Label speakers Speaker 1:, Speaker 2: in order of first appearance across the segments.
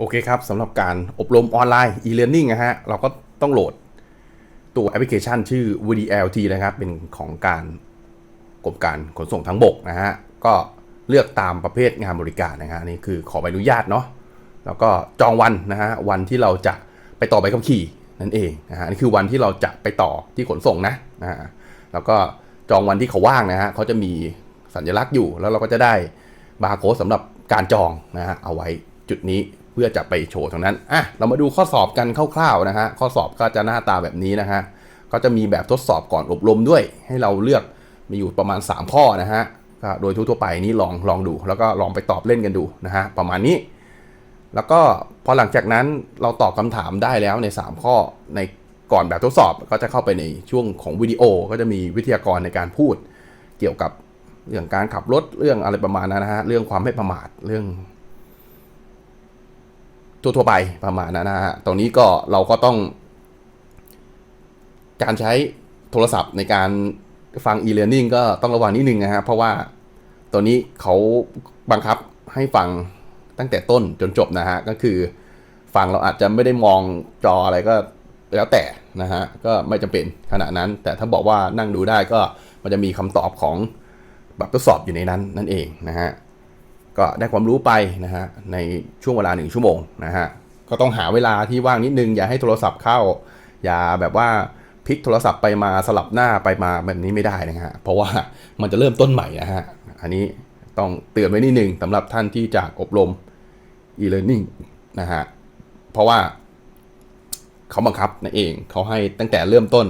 Speaker 1: โอเคครับสำหรับการอบรมออนไลน์ e-learning นะฮะ เราก็ต้องโหลดตัวแอปพลิเคชันชื่อ VDLT นะครับ เป็นของการกรมการขนส่งทางบกนะฮะ ก็เลือกตามประเภทงานบริการนะฮะนี่คือขอใบอนุญาตเนาะแล้วก็จองวันนะฮะวันที่เราจะไปต่อใบขับขี่นั่นเองนะฮะนนี่คือวันที่เราจะไปต่อที่ขนส่งนะนะฮะแล้วก็จองวันที่เขาว่างนะฮะเขาจะมีสัญลักษณ์อยู่แล้วเราก็จะได้บาร์โค้ดสำหรับการจองนะฮะเอาไว้จุดนี้ เพื่อจะไปโชว์ตรงนั้นอะเรามาดูข้อสอบกันคร่าวๆนะฮะข้อสอบก็จะหน้าตาแบบนี้นะฮะก็จะมีแบบทดสอบก่อนอบรมด้วย ให้เราเลือกมีอยู่ประมาณ 3 ข้อนะฮะก็โดยทั่วๆไปนี่ลองลองดู แล้วก็ลองไปตอบเล่นกันดูนะฮะประมาณนี้ แล้วก็พอหลังจากนั้นเราตอบคำถามได้แล้วใน 3 ข้อในก่อนแบบทดสอบก็จะเข้าไปในช่วงของวิดีโอ ก็จะมีวิทยากรในการพูด เกี่ยวกับเรื่องการขับรถเรื่องอะไรประมาณนั้นนะฮะเรื่องความไม่ประมาทเรื่อง ทั่วๆไปประมาณนั้นนะฮะตรงนี้ก็เราก็ต้อง การใช้โทรศัพท์ในการฟัง e-learning ก็ต้องระวังนิดนึงนะฮะเพราะว่าตัวนี้เขาบังคับให้ฟังตั้งแต่ต้นจนจบนะฮะก็คือฟังเราอาจจะไม่ได้มองจออะไรก็แล้วแต่นะฮะก็ไม่จำเป็นขณะนั้น แต่ถ้าบอกว่านั่งดูได้ก็มันจะมีคำตอบของแบบทดสอบอยู่ในนั้นนั่นเองนะฮะ ก็ได้ความรู้ไปนะฮะในช่วงเวลาหนึ่งชั่วโมงนะฮะก็ต้องหาเวลาที่ว่างนิดนึง อย่าให้โทรศัพท์เข้า อย่าแบบว่าพลิกโทรศัพท์ไปมาสลับหน้าไปมาแบบนี้ไม่ได้นะฮะเพราะว่ามันจะเริ่มต้นใหม่นะฮะอันนี้ต้องเตือนไว้นิดนึงสำหรับท่านที่จากอบรม e-learning นะฮะเพราะว่าเขาบังคับนั่นเองเขาให้ตั้งแต่เริ่มต้น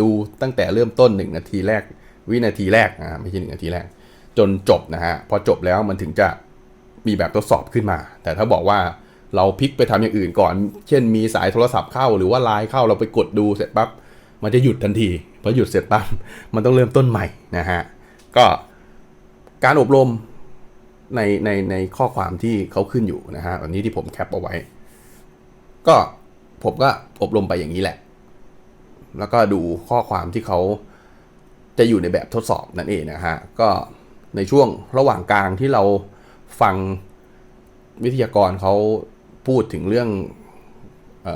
Speaker 1: ดูตั้งแต่เริ่มต้นหนึ่งนาทีแรก วินาทีแรกอ่าไม่ใช่หนึ่งนาทีแรก จนจบนะฮะพอจบแล้วมันถึงจะ มีแบบทดสอบขึ้นมา แต่ถ้าบอกว่าเราพลิกไปทำอย่างอื่นก่อน เช่นมีสายโทรศัพท์เข้าหรือว่าไลน์เข้าเราไปกดดูเสร็จปั๊บมันจะหยุดทันทีพอหยุดเสร็จปั๊บมันต้องเริ่มต้นใหม่นะฮะก็การอบรมในในในข้อความที่เขาขึ้นอยู่นะฮะตอนนี้ที่ผมแคปเอาไว้ ก็ผมก็อบรมไปอย่างนี้แหละ แล้วก็ดูข้อความที่เขาจะอยู่ในแบบทดสอบนั่นเองนะฮะก็ในช่วงระหว่างกลางที่เรา ฟังวิทยากรเขาพูดถึงเรื่องอ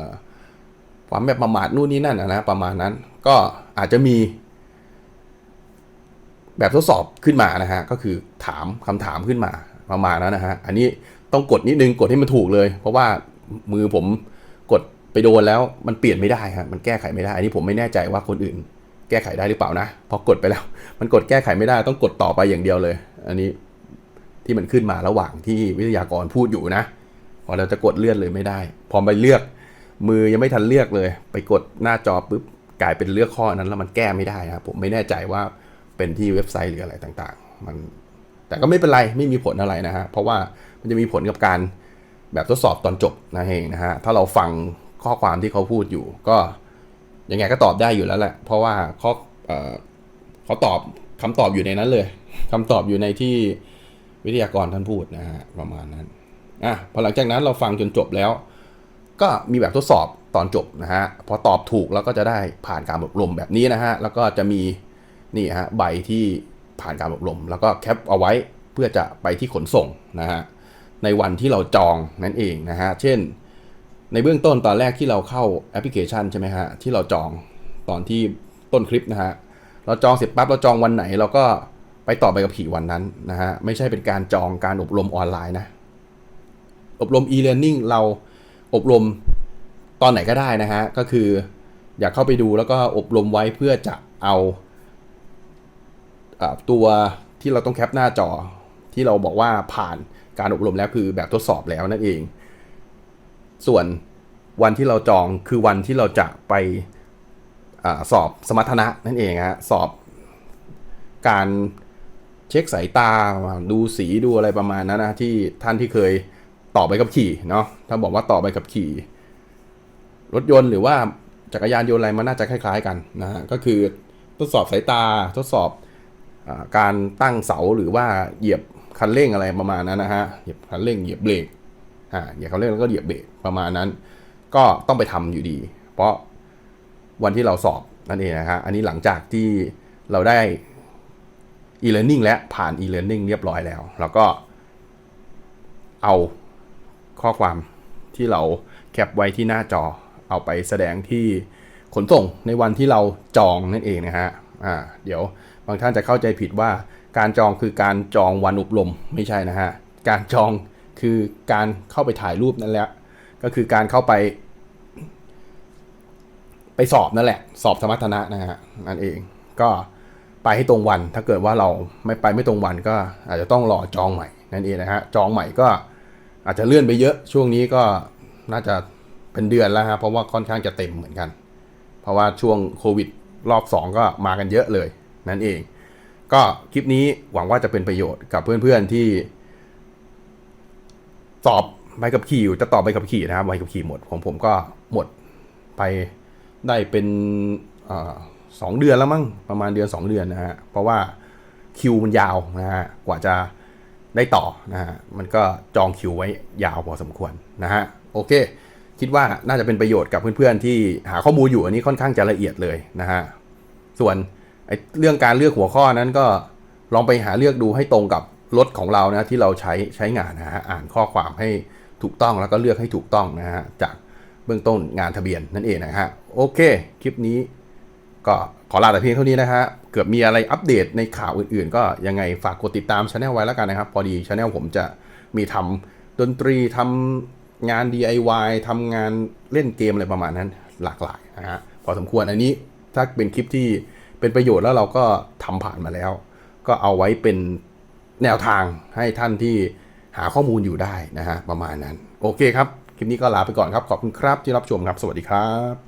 Speaker 1: ความแบบประมาทนู่นนี่นั่นนะนะประมาณนั้น ก็อาจจะมี แบบทดสอบขึ้นมานะฮะก็คือถามคำถามขึ้นมาประมาณนั้นนะฮะอันนี้ต้องกดนิดนึงกดให้มันถูกเลย เพราะว่ามือผมกดไปโดนแล้วมันเปลี่ยนไม่ได้ครับมันแก้ไขไม่ได้ อันนี้ผมไม่แน่ใจว่าคนอื่น แก้ไขได้หรือเปล่านะพอกดไปแล้ว มันกดแก้ไขไม่ได้ต้องกดต่อไปอย่างเดียวเลย อันนี้ ที่มันขึ้นมาระหว่างที่วิทยากรพูดอยู่นะพอเราจะกดเลื่อนเลยไม่ได้ พอไปเลือก มือยังไม่ทันเลือกเลย ไปกดหน้าจอปุ๊บกลายเป็นเลือกข้อนั้นแล้วมันแก้ไม่ได้นะครับผมไม่แน่ใจว่าเป็นที่เว็บไซต์หรืออะไรต่างๆ มันแต่ก็ไม่เป็นไรไม่มีผลอะไรนะฮะเพราะว่ามันจะมีผลกับการแบบทดสอบตอนจบนะเองนะฮะถ้าเราฟังข้อความที่เขาพูดอยู่ ก็ยังไงก็ตอบได้อยู่แล้วแหละ เพราะว่าเขาเอ่อเขาตอบคำตอบอยู่ในนั้นเลยคำตอบอยู่ในที่ วิทยากรท่านพูดนะฮะประมาณนั้นอะพอหลังจากนั้นเราฟังจนจบแล้ว ก็มีแบบทดสอบตอนจบนะฮะพอตอบถูกแล้วก็จะได้ผ่านการอบรมแบบนี้นะฮะแล้วก็จะมีนี่ฮะใบที่ผ่านการอบรม แล้วก็แคปเอาไว้เพื่อจะไปที่ขนส่งนะฮะในวันที่เราจองนั่นเองนะฮะเช่น ในเบื้องต้นตอนแรกที่เราเข้าแอปพลิเคชันใช่ไหมฮะที่เราจองตอนที่ต้นคลิปนะฮะเราจองเสร็จปั๊บเราจองวันไหนเราก็ ไปต่อไปกับผีวันนั้นนะฮะไม่ใช่เป็นการจองการอบรมออนไลน์นะ อบรม e-learning เราอบรมตอนไหนก็ได้นะฮะ ก็คืออยากเข้าไปดูแล้วก็อบรมไว้เพื่อจะเอาอาตัวที่เราต้องแคปหน้าจอที่เราบอกว่าผ่านการอบรมแล้วคือแบบทดสอบแล้วนั่นเอง ส่วนวันที่เราจองคือวันที่เราจะไปอสอบสมรรถนะนั่นเองฮะสอบการ เช็คสายตาดูสีดูอะไรประมาณนั้นนะที่ท่านที่เคยต่อไปกับขี่เนาะถ้าบอกว่าต่อไปกับขี่ รถยนต์หรือว่าจักรยานยนต์อะไรมันน่าจะคล้าย ๆ กันนะฮะก็คือทดสอบสายตาทดสอบอการตั้งเสาหรือว่าเหยียบคันเร่งอะไรประมาณนั้นนะฮะเหยียบคันเร่งเหยียบเบรกอ่าอย่าเขาเรียกแล้วก็เหยียบเบรกประมาณนั้น ก็ต้องไปทำอยู่ดี เพราะวันที่เราสอบนั่นเองนะฮะอันนี้หลังจากที่เราได้ e-learning และผ่าน e-learning เรียบร้อยแล้ว แล้วก็เอาข้อความที่เราแคปไว้ที่หน้าจอเอาไปแสดงที่ขนส่งในวันที่เราจองนั่นเองนะฮะอ่าเดี๋ยวบางท่านจะเข้าใจผิดว่าการจองคือการจองวันอบรมไม่ใช่นะฮะ การจองคือการเข้าไปถ่ายรูปนั่นแหละ ก็คือการเข้าไป ไปสอบนั่นแหละ สอบสมรรถนะนะฮะนั่นเองก็ ไปให้ตรงวัน ถ้าเกิดว่าเราไม่ไปไม่ตรงวันก็อาจจะต้องรอจองใหม่นั่นเองนะฮะจองใหม่ก็อาจจะเลื่อนไปเยอะช่วงนี้ก็น่าจะเป็นเดือนแล้วฮะเพราะว่าค่อนข้างจะเต็มเหมือนกัน เพราะว่าช่วงโควิดรอบ 2 ก็มากันเยอะเลยนั่นเอง ก็คลิปนี้หวังว่าจะเป็นประโยชน์กับเพื่อนๆที่ สอบใบขับขี่อยู่จะต่อใบขับขี่นะครับใบขับขี่หมดของผมก็หมดไปได้เป็นอา สองเดือนแล้วมั้งประมาณเดือนสองเดือนนะฮะเพราะว่าคิวมันยาวนะฮะกว่าจะได้ต่อนะฮะมันก็จองคิวไว้ยาวพอสมควรนะฮะโอเค คิดว่าน่าจะเป็นประโยชน์กับเพื่อนๆ ที่หาข้อมูลอยู่อันนี้ค่อนข้างจะละเอียดเลยนะฮะส่วนไอ้เรื่องการเลือกหัวข้อนั้นก็ลองไปหาเลือกดูให้ตรงกับรถของเรานะที่เราใช้ใช้งานนะฮะอ่านข้อความให้ถูกต้องแล้วก็เลือกให้ถูกต้องนะฮะจากเบื้องต้นงานทะเบียนนั่นเองนะฮะโอเค คลิปนี้ ก็ขอลาแต่เพียงเท่านี้นะฮะ เกือบมีอะไรอัปเดตในข่าวอื่นๆ ก็ยังไงฝากกดติดตามช anel ไว้แล้วกันนะครับ พอดีช anel ผมจะมีทำดนตรีทำงาน DIY ทำงานเล่นเกมอะไรประมาณนั้นหลากหลายนะฮะ พอสมควรอันนี้ถ้าเป็นคลิปที่เป็นประโยชน์แล้วเราก็ทำผ่านมาแล้ว ก็เอาไว้เป็นแนวทางให้ท่านที่หาข้อมูลอยู่ได้นะฮะประมาณนั้น โอเคครับ คลิปนี้ก็ลาไปก่อนครับ ขอบคุณครับที่รับชมครับ สวัสดีครับ